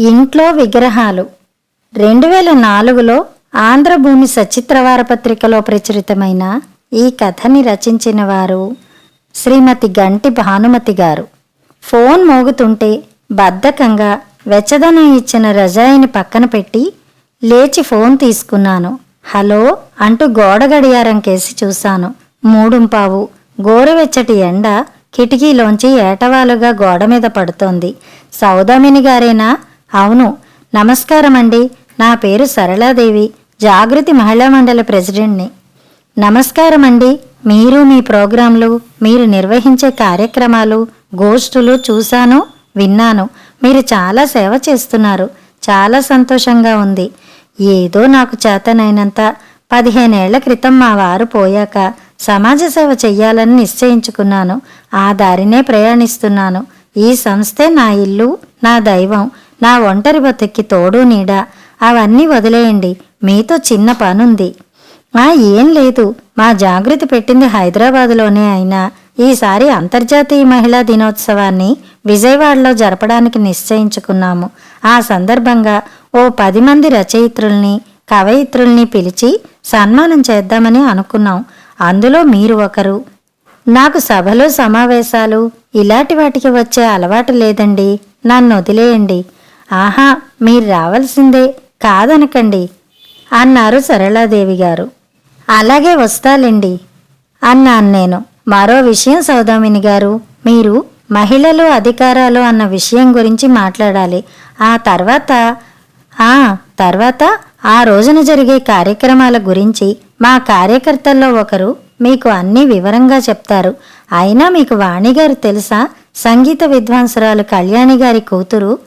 ఇంట్లో విగ్రహాలు. రెండు వేల నాలుగులో ఆంధ్రభూమి సచిత్రవార పత్రికలో ప్రచురితమైన ఈ కథని రచించిన వారు శ్రీమతి గంటి భానుమతి గారు. ఫోన్ మోగుతుంటే బద్ధకంగా వెచ్చదనం ఇచ్చిన రజాయిని పక్కన పెట్టి లేచి ఫోన్ తీసుకున్నాను. హలో అంటూ గోడ గడియారం కేసి చూశాను. మూడుంపావు గోరువెచ్చటి ఎండ కిటికీలోంచి ఏటవాలుగా గోడ మీద పడుతోంది. సౌదామిని గారేనా? అవును. నమస్కారం అండి నా పేరు సరళాదేవి. జాగృతి మహిళా మండలి ప్రెసిడెంట్ని. నమస్కారం అండి మీరు మీ ప్రోగ్రాంలు మీరు నిర్వహించే కార్యక్రమాలు గోష్ఠులు చూశాను విన్నాను. మీరు చాలా సేవ చేస్తున్నారు. చాలా సంతోషంగా ఉంది. ఏదో నాకు చేతనైనంత పదిహేనేళ్ళ క్రితం మా వారు పోయాక సమాజ సేవ చెయ్యాలని నిశ్చయించుకున్నాను. ఆ దారినే ప్రయాణిస్తున్నాను. ఈ సంస్థే నా ఇల్లు నా దైవం. నా ఒంటరి బతుక్కి తోడు నీడ. అవన్నీ వదిలేయండి. మీతో చిన్న పనుంది. ఆ ఏం లేదు. మా జాగృతి పెట్టింది హైదరాబాదులోనే అయినా. ఈసారి అంతర్జాతీయ మహిళా దినోత్సవాన్ని విజయవాడలో జరపడానికి నిశ్చయించుకున్నాము. ఆ సందర్భంగా ఓ పది మంది రచయిత్రుల్ని కవయిత్రుల్ని పిలిచి సన్మానం చేద్దామని అనుకున్నాం. అందులో మీరు ఒకరు. నాకు సభలు సమావేశాలు ఇలాంటి వాటికి వచ్చే అలవాటు లేదండి. నన్ను వదిలేయండి. ఆహా మీరు రావాల్సిందే. కాదనకండి అన్నారు సరళాదేవి గారు. అలాగే వస్తాలండి అన్నాను నేను. మరో విషయం సౌదామిని గారు మీరు మహిళలు అధికారాలు అన్న విషయం గురించి మాట్లాడాలి. ఆ తర్వాత ఆ తర్వాత ఆ రోజున జరిగే కార్యక్రమాల గురించి మా కార్యకర్తల్లో ఒకరు మీకు అన్నీ వివరంగా చెప్తారు. అయినా మీకు వాణి గారు తెలుసా? సంగీత విద్వాంసరాలు కళ్యాణి గారి కూతురు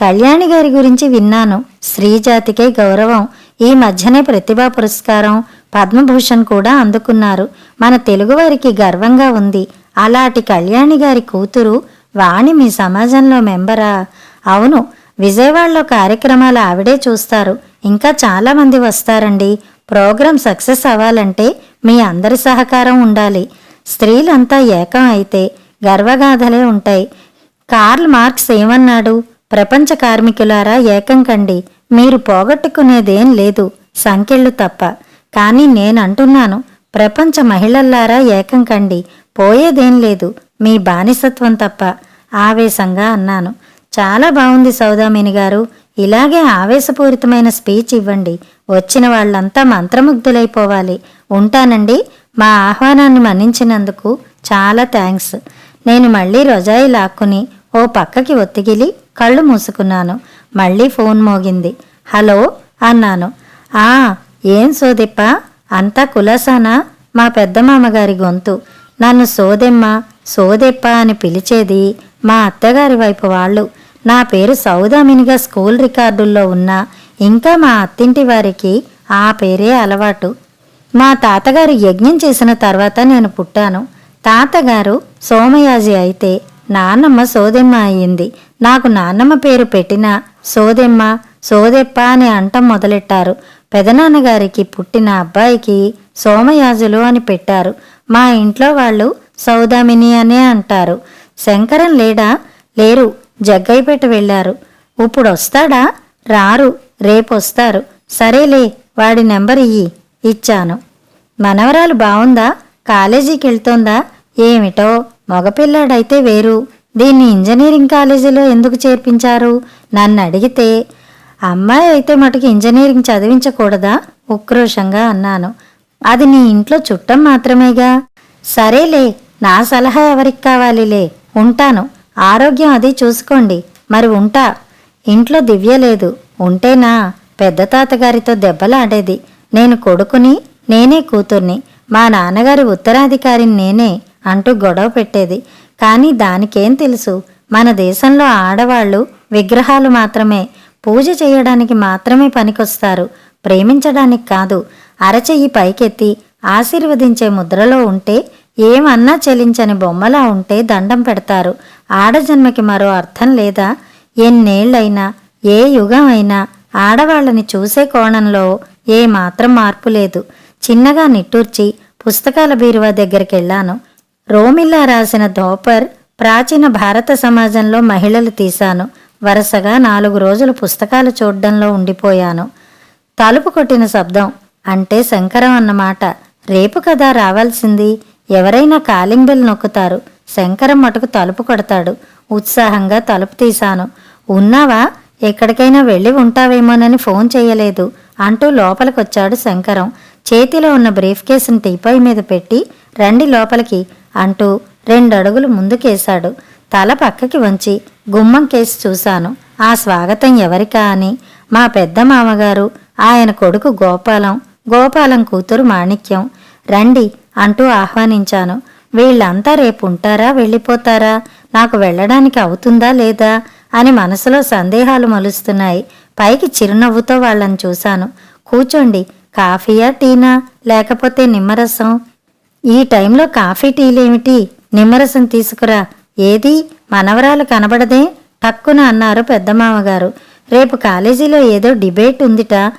కళ్యాణి గారి గురించి విన్నాను. స్త్రీజాతికే గౌరవం ఈ మధ్యనే ప్రతిభా పురస్కారం పద్మభూషణ్ కూడా అందుకున్నారు. మన తెలుగువారికి గర్వంగా ఉంది. అలాంటి కళ్యాణి గారి కూతురు వాణి మీ సమాజంలో మెంబరా? అవును విజయవాడలో కార్యక్రమాలు ఆవిడే చూస్తారు. ఇంకా చాలామంది వస్తారండి. ప్రోగ్రాం సక్సెస్ అవ్వాలంటే మీ అందరి సహకారం ఉండాలి. స్త్రీలంతా ఏకం అయితే గర్వగాథలే ఉంటాయి. కార్ల్ మార్క్స్ ఏమన్నాడు? ప్రపంచ కార్మికులారా ఏకం కండి. మీరు పోగొట్టుకునేదేం లేదు. సంఖ్యలు తప్ప. కానీ నేనంటున్నాను ప్రపంచ మహిళల్లారా ఏకం కండి. పోయేదేం లేదు. మీ బానిసత్వం తప్ప. ఆవేశంగా అన్నాను. చాలా బాగుంది సౌదామిని గారు. ఇలాగే ఆవేశపూరితమైన స్పీచ్ ఇవ్వండి. వచ్చిన వాళ్ళంతా మంత్రముగ్ధులైపోవాలి. ఉంటానండి. మా ఆహ్వానాన్ని మన్నించినందుకు చాలా థ్యాంక్స్. నేను మళ్ళీ రొజాయి లాక్కుని ఓ పక్కకి ఒత్తిగిలి కళ్ళు మూసుకున్నాను. మళ్ళీ ఫోన్ మోగింది. హలో అన్నాను. ఆ ఏం సోదెప్ప? అంతా కులాసానా? మా పెద్దమామగారి గొంతు. నన్ను సోదెమ్మ సోదెప్ప అని పిలిచేది మా అత్తగారి వైపు వాళ్ళు. నా పేరు సౌదామినిగా స్కూల్ రికార్డుల్లో ఉన్నా ఇంకా మా అత్తింటి వారికి ఆ పేరే అలవాటు. మా తాతగారు యజ్ఞం చేసిన తర్వాత నేను పుట్టాను. తాతగారు సోమయాజి అయితే నాన్నమ్మ సోదెమ్మ అయ్యింది. నాకు నాన్నమ్మ పేరు పెట్టినా సోదెమ్మ సోదెప్ప అని అంటం మొదలెట్టారు. పెదనాన్నగారికి పుట్టిన అబ్బాయికి సోమయాజులు అని పెట్టారు. మా ఇంట్లో వాళ్ళు సౌదామిని అనే అంటారు. శంకరం లేడా? లేరు. జగ్గైపేట వెళ్ళారు. ఇప్పుడు వస్తాడా రారు. రేపొస్తారు. సరేలే వాడి నెంబర్ ఇయ్యి. ఇచ్చాను. మనవరాలు బావుందా? కాలేజీకి వెళ్తోందా ఏమిటో? మగపిల్లాడైతే వేరు. దీన్ని ఇంజనీరింగ్ కాలేజీలో ఎందుకు చేర్పించారు? నన్ను అడిగితే అమ్మాయి అయితే మటుకు ఇంజనీరింగ్ చదివించకూడదా? ఉక్రోషంగా అన్నాను. అది నీ ఇంట్లో చుట్టం మాత్రమేగా? సరేలే నా సలహా ఎవరికి కావాలిలే? ఉంటాను. ఆరోగ్యం అది చూసుకోండి. మరి ఉంటా. ఇంట్లో దివ్య లేదు. ఉంటేనా? పెద్ద తాతగారితో దెబ్బలాడేది. నేను కొడుకుని నేనే కూతుర్ని. మా నాన్నగారి ఉత్తరాధికారిని నేనే. అంటూ గొడవ పెట్టేది. కానీ దానికేం తెలుసు? మన దేశంలో ఆడవాళ్ళు విగ్రహాలు మాత్రమే. పూజ చేయడానికి మాత్రమే పనికొస్తారు. ప్రేమించడానికి కాదు. అరచెయ్యి పైకెత్తి ఆశీర్వదించే ముద్రలో ఉంటే ఏమన్నా చెలించని బొమ్మలా ఉంటే దండం పెడతారు. ఆడజన్మకి మరో అర్థం లేదా? ఎన్నేళ్ళైనా ఏ యుగం అయినా ఆడవాళ్ళని చూసే కోణంలో ఏ మాత్రం మార్పు లేదు. చిన్నగా నిట్టూర్చి పుస్తకాల బీరువా దగ్గరికి వెళ్ళాను రోమిల్లా రాసిన ధోపర్ ప్రాచీన భారత సమాజంలో మహిళలు తీశాను. వరుసగా నాలుగు రోజులు పుస్తకాలు చూడ్డంలో ఉండిపోయాను. తలుపు కొట్టిన శబ్దం అంటే శంకరం అన్నమాట. రేపు కదా రావాల్సింది. ఎవరైనా కాలింగ్ బెల్ నొక్కుతారు. శంకరం మటుకు తలుపు కొడతాడు. ఉత్సాహంగా తలుపు తీశాను. ఉన్నావా? ఎక్కడికైనా వెళ్ళి ఉంటావేమోనని ఫోన్ చేయలేదు అంటూ లోపలికొచ్చాడు శంకరం. చేతిలో ఉన్న బ్రీఫ్ కేసును టీపై మీద పెట్టి రండి లోపలికి. అంటూ రెండు అడుగులు ముందుకేశాడు. తల పక్కకి వంచి గుమ్మం కేసి చూశాను. ఆ స్వాగతం ఎవరికా అని? మా పెద్ద మామగారు ఆయన కొడుకు గోపాలం గోపాలం కూతురు మాణిక్యం. రండి అంటూ ఆహ్వానించాను. వీళ్ళంతా రేపు ఉంటారా వెళ్ళిపోతారా? నాకు వెళ్ళడానికి అవుతుందా లేదా? అని మనసులో సందేహాలు మలుస్తున్నాయి. పైకి చిరునవ్వుతో వాళ్ళని చూశాను. కూర్చోండి. కాఫీయా టీనా? లేకపోతే నిమ్మరసం? ఈ టైంలో కాఫీ టీలేమిటి? నిమ్మరసం తీసుకురా. ఏది? మనవరాలు కనబడదే? టక్కున అన్నారు పెద్దమామగారు. రేపు కాలేజీలో ఏదో డిబేట్ ఉందిట.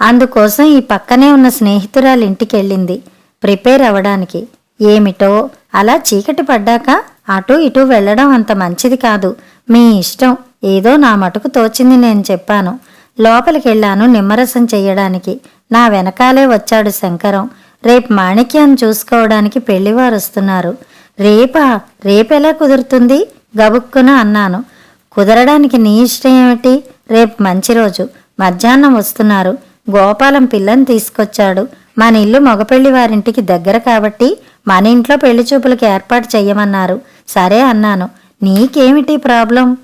అందుకోసం ఈ పక్కనే ఉన్న స్నేహితురాలి ఇంటికెళ్ళింది. ప్రిపేర్ అవ్వడానికి. ఏమిటో? అలా చీకటి పడ్డాక అటు ఇటు వెళ్ళడం అంత మంచిది కాదు. మీ ఇష్టం. ఏదో నా మటుకు తోచింది నేను చెప్పాను. లోపలికెళ్ళాను నిమ్మరసం చెయ్యడానికి. నా వెనకాలే వచ్చాడు శంకరం. రేపు మాణిక్యాన్ని చూసుకోవడానికి పెళ్ళివారు వస్తున్నారు. రేపా? రేపెలా కుదురుతుంది? గబుక్కున అన్నాను. కుదరడానికి నీ ఇష్టం ఏమిటి? రేపు మంచి రోజు. మధ్యాహ్నం వస్తున్నారు. గోపాలం పిల్లని తీసుకొచ్చాడు. మన ఇల్లు మగపెళ్ళి వారింటికి దగ్గర కాబట్టి మన ఇంట్లో పెళ్ళి చూపులకు ఏర్పాటు చెయ్యమన్నారు. సరే అన్నాను. నీకేమిటి ప్రాబ్లం?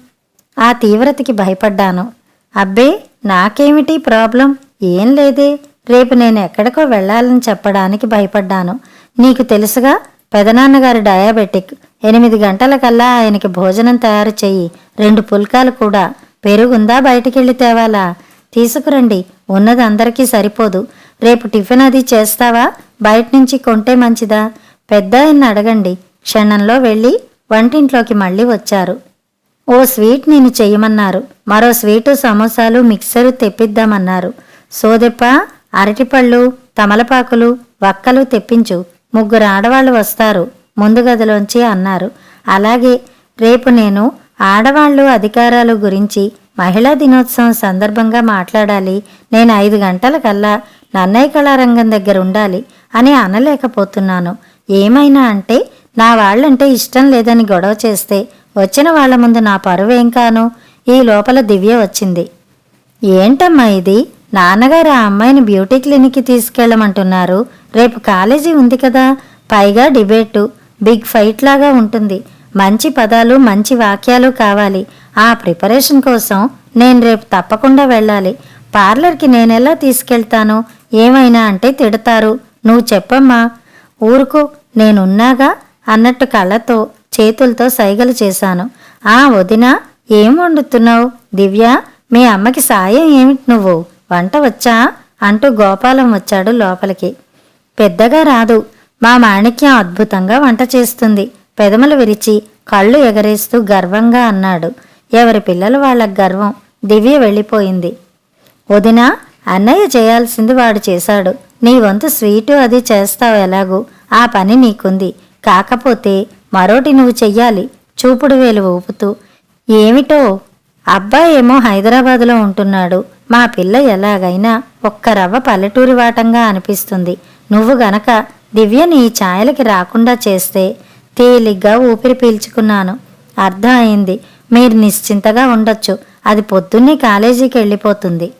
ఆ తీవ్రతకి భయపడ్డాను. అబ్బే నాకేమిటి ప్రాబ్లం? ఏం లేదే. రేపు నేను ఎక్కడికో వెళ్ళాలని చెప్పడానికి భయపడ్డాను. నీకు తెలుసుగా పెదనాన్నగారు డయాబెటిక్. ఎనిమిది గంటలకల్లా ఆయనకి భోజనం తయారు చెయ్యి. రెండు పుల్కాలు కూడా. పెరుగుందా బయటికెళ్ళి తేవాలా? తీసుకురండి ఉన్నది అందరికీ సరిపోదు. రేపు టిఫిన్ అది చేస్తావా? బయట నుంచి కొంటే మంచిదా? పెద్ద ఆయన అడగండి. క్షణంలో వెళ్ళి వంటింట్లోకి మళ్ళీ వచ్చారు. ఓ స్వీట్ నేను చెయ్యమన్నారు. మరో స్వీటు సమోసాలు మిక్సరు తెప్పిద్దామన్నారు. సోదెప్ప అరటిపళ్ళు తమలపాకులు వక్కలు తెప్పించు. ముగ్గురు ఆడవాళ్ళు వస్తారు. ముందు గదిలోంచి అన్నారు. అలాగే రేపు నేను ఆడవాళ్ళు అధికారాలు గురించి మహిళా దినోత్సవం సందర్భంగా మాట్లాడాలి. నేను ఐదు గంటలకల్లా నన్నయ్య కళారంగం దగ్గర ఉండాలి అని అనలేకపోతున్నాను. ఏమైనా అంటే నా వాళ్ళంటే ఇష్టం లేదని గొడవ చేస్తే వచ్చిన వాళ్ళ ముందు నా పరువేం కాను? ఈ లోపల దివ్య వచ్చింది. ఏంటమ్మా ఇది? నాన్నగారు ఆ అమ్మాయిని బ్యూటీ క్లినిక్కి తీసుకెళ్ళమంటున్నారు. రేపు కాలేజీ ఉంది కదా. పైగా డిబేటు బిగ్ ఫైట్ లాగా ఉంటుంది. మంచి పదాలు మంచి వాక్యాలు కావాలి. ఆ ప్రిపరేషన్ కోసం నేను రేపు తప్పకుండా వెళ్ళాలి. పార్లర్కి నేనెలా తీసుకెళ్తాను? ఏమైనా అంటే తిడతారు. నువ్వు చెప్పమ్మా. ఊరుకో నేనున్నాగా అన్నట్టు కళ్ళతో చేతులతో సైగలు చేశాను. ఆ వదినా ఏం వండుతున్నావు? దివ్య మీ అమ్మకి సాయం ఏమిటి నువ్వు? వంట వచ్చా? అంటూ గోపాలం వచ్చాడు లోపలికి. పెద్దగా రాదు. మా మాణిక్యం అద్భుతంగా వంట చేస్తుంది. పెదములు విరిచి కళ్ళు ఎగరేస్తూ గర్వంగా అన్నాడు. ఎవరి పిల్లలు వాళ్ళ గర్వం? దివ్య వెళ్ళిపోయింది. వదినా అన్నయ్య చేయాల్సింది వాడు చేశాడు. నీ వంతు స్వీటు అది చేస్తావు ఎలాగూ? ఆ పని నీకుంది. కాకపోతే మరోటి నువ్వు చెయ్యాలి. చూపుడు వేలు ఊపుతూ ఏమిటో? అబ్బాయేమో హైదరాబాదులో ఉంటున్నాడు. మా పిల్ల ఎలాగైనా ఒక్క రవ్వ పల్లెటూరి వాటంగా అనిపిస్తుంది. నువ్వు గనక దివ్యని ఈ ఛాయలకి రాకుండా చేస్తే తేలిగ్గా ఊపిరి పీల్చుకున్నాను. అర్థం అయింది మీరు నిశ్చింతగా ఉండొచ్చు. అది పొద్దున్నే కాలేజీకి వెళ్ళిపోతుంది.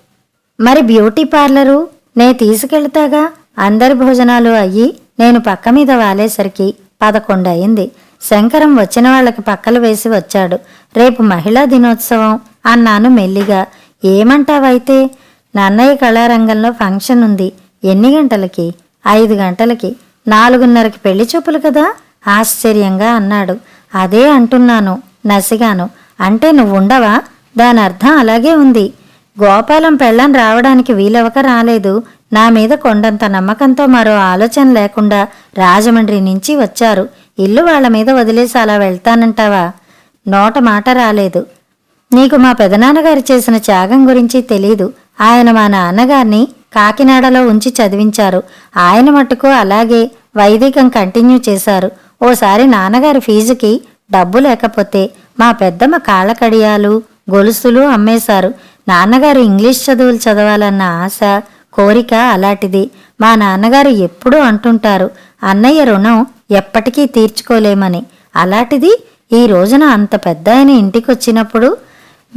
మరి బ్యూటీ పార్లరు? నే తీసుకెళ్తాగా? అందరి భోజనాలు అయ్యి నేను పక్క మీద వాలేసరికి పదకొండు అయింది. శంకరం వచ్చిన వాళ్ళకి పక్కలు వేసి వచ్చాడు. రేపు మహిళా దినోత్సవం అన్నాను మెల్లిగా. ఏమంటావైతే? నన్నయ్య కళారంగంలో ఫంక్షన్ ఉంది. ఎన్ని గంటలకి? ఐదు గంటలకి. నాలుగున్నరకి పెళ్ళి చూపులు కదా? ఆశ్చర్యంగా అన్నాడు. అదే అంటున్నాను నసిగాను. అంటే నువ్వుండవా? దాని అర్థం అలాగే ఉంది. గోపాలం పెళ్ళం రావడానికి వీలవక రాలేదు. నా మీద కొండంత నమ్మకంతో మరో ఆలోచన లేకుండా రాజమండ్రి నుంచి వచ్చారు. ఇల్లు వాళ్ళ మీద వదిలేసి అలా వెళ్తానంటావా? నోట మాట రాలేదు. నీకు మా పెదనాన్నగారు చేసిన త్యాగం గురించి తెలీదు. ఆయన మా నాన్నగారిని కాకినాడలో ఉంచి చదివించారు. ఆయన మట్టుకు అలాగే వైదికం కంటిన్యూ చేశారు. ఓసారి నాన్నగారి ఫీజుకి డబ్బు లేకపోతే మా పెద్దమ్మ కాళ్ళకడియాలు గొలుసులు అమ్మేశారు. నాన్నగారు ఇంగ్లీష్ చదువులు చదవాలన్న ఆశ కోరిక అలాంటిది. మా నాన్నగారు ఎప్పుడూ అంటుంటారు అన్నయ్య రుణం ఎప్పటికీ తీర్చుకోలేమని. అలాంటిది ఈ రోజున అంత పెద్ద ఆయన ఇంటికి వచ్చినప్పుడు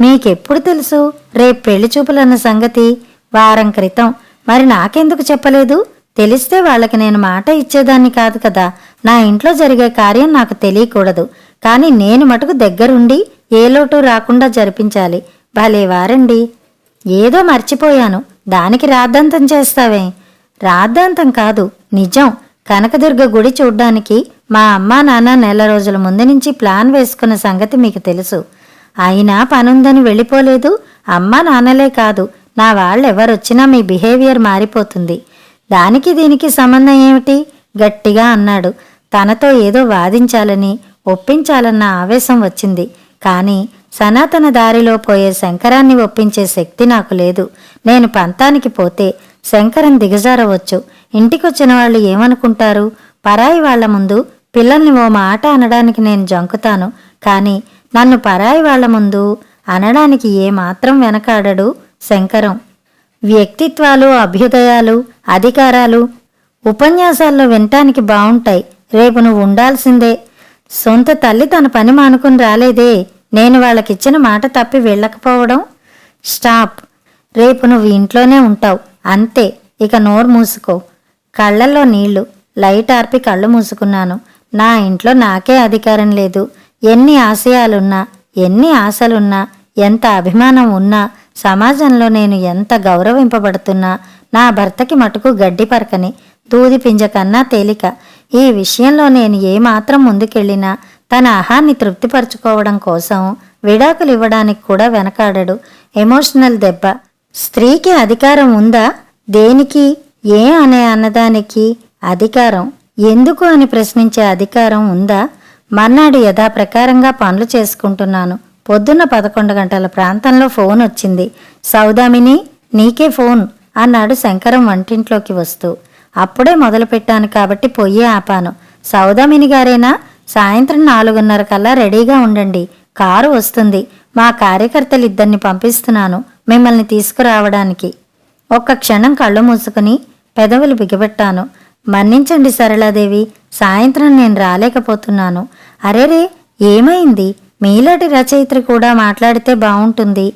మీకెప్పుడు తెలుసు? రేపు పెళ్ళి చూపులన్న సంగతి వారం క్రితం. మరి నాకెందుకు చెప్పలేదు? తెలిస్తే వాళ్ళకి నేను మాట ఇచ్చేదాన్ని కాదు కదా. నా ఇంట్లో జరిగే కార్యం నాకు తెలియకూడదు. కానీ నేను మటుకు దగ్గరుండి ఏ లోటు రాకుండా జరిపించాలి. భలే వారండి. ఏదో మర్చిపోయాను. దానికి రాద్ధాంతం చేస్తావే. రాద్ధాంతం కాదు నిజం. కనకదుర్గ గుడి చూడ్డానికి మా అమ్మా నాన్న నెల రోజుల ముందు నుంచి ప్లాన్ వేసుకున్న సంగతి మీకు తెలుసు. అయినా పనుందని వెళ్ళిపోలేదు. అమ్మ నాన్నలే కాదు నా వాళ్ళెవరొచ్చినా మీ బిహేవియర్ మారిపోతుంది. దానికి దీనికి సంబంధం ఏమిటి? గట్టిగా అన్నాడు. తనతో ఏదో వాదించాలని ఒప్పించాలన్న ఆవేశం వచ్చింది. కానీ సనాతన దారిలో పోయే శంకరాన్ని ఒప్పించే శక్తి నాకు లేదు. నేను పంతానికి పోతే శంకరం దిగజారవచ్చు. ఇంటికొచ్చిన వాళ్ళు ఏమనుకుంటారు? పరాయి వాళ్ళ ముందు పిల్లల్ని ఓ మాట అనడానికి నేను జంకుతాను. కానీ నన్ను పరాయి వాళ్ళ ముందు అనడానికి ఏమాత్రం వెనకాడడు శంకరం. వ్యక్తిత్వాలు అభ్యుదయాలు అధికారాలు ఉపన్యాసాల్లో వినటానికి బావుంటాయి. రేపు నువ్వు ఉండాల్సిందే. సొంత తల్లి తన పని మానుకుని రాలేదే. నేను వాళ్ళకిచ్చిన మాట తప్పి వెళ్ళకపోవడం. స్టాప్. రేపు నువ్వు ఇంట్లోనే ఉంటావు. అంతే. ఇక నోరు మూసుకో. కళ్ళల్లో నీళ్ళు. లైట్ ఆర్పి కళ్ళు మూసుకున్నాను. నా ఇంట్లో నాకే అధికారం లేదు. ఎన్ని ఆశయాలున్నా ఎన్ని ఆశలున్నా ఎంత అభిమానం ఉన్నా సమాజంలో నేను ఎంత గౌరవింపబడుతున్నా నా భర్తకి మటుకు గడ్డి పరకని దూది పింజ కన్నా తేలిక. ఈ విషయంలో నేను ఏమాత్రం ముందుకెళ్ళినా తన అహాన్ని తృప్తిపరచుకోవడం కోసం విడాకులు ఇవ్వడానికి కూడా వెనకాడడు. ఎమోషనల్ దెబ్బ. స్త్రీకి అధికారం ఉందా? దేనికి? ఏ అనే అన్నదానికి అధికారం? ఎందుకు అని ప్రశ్నించే అధికారం ఉందా? మర్నాడు యథాప్రకారంగా పనులు చేసుకుంటున్నాను. పొద్దున్న పదకొండు గంటల ప్రాంతంలో ఫోన్ వచ్చింది. సౌదామిని నీకే ఫోన్ అన్నాడు శంకరం వంటింట్లోకి వస్తూ. అప్పుడే మొదలుపెట్టాను కాబట్టి పొయ్యి ఆపాను. సౌదామిని గారేనా? సాయంత్రం నాలుగున్నర కల్లా రెడీగా ఉండండి. కారు వస్తుంది. మా కార్యకర్తలు ఇద్దరిని పంపిస్తున్నాను మిమ్మల్ని తీసుకురావడానికి. ఒక్క క్షణం కళ్ళు మూసుకుని పెదవులు బిగబెట్టాను. మన్నించండి సరళాదేవి. సాయంత్రం నేను రాలేకపోతున్నాను. అరేరే ఏమైంది? మీలాంటి రచయిత్రి కూడా మాట్లాడితే బాగుంటుంది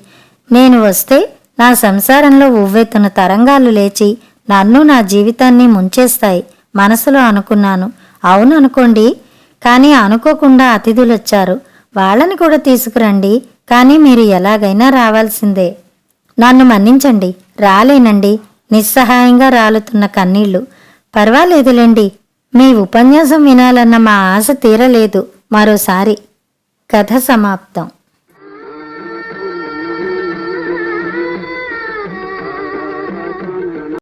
నేను వస్తే నా సంసారంలో ఉవ్వెత్తున తరంగాలు లేచి నన్ను నా జీవితాన్ని ముంచేస్తాయి మనసులో అనుకున్నాను. అవును అనుకోండి. కానీ అనుకోకుండా అతిథులొచ్చారు. వాళ్ళని కూడా తీసుకురండి. కానీ మీరు ఎలాగైనా రావాల్సిందే. నన్ను మన్నించండి. రాలేనండి. నిస్సహాయంగా రాలుతున్న కన్నీళ్ళు. పర్వాలేదులేండి. మీ ఉపన్యాసం వినాలన్న మా ఆశ తీరలేదు. మరోసారి కథ సమాప్తం.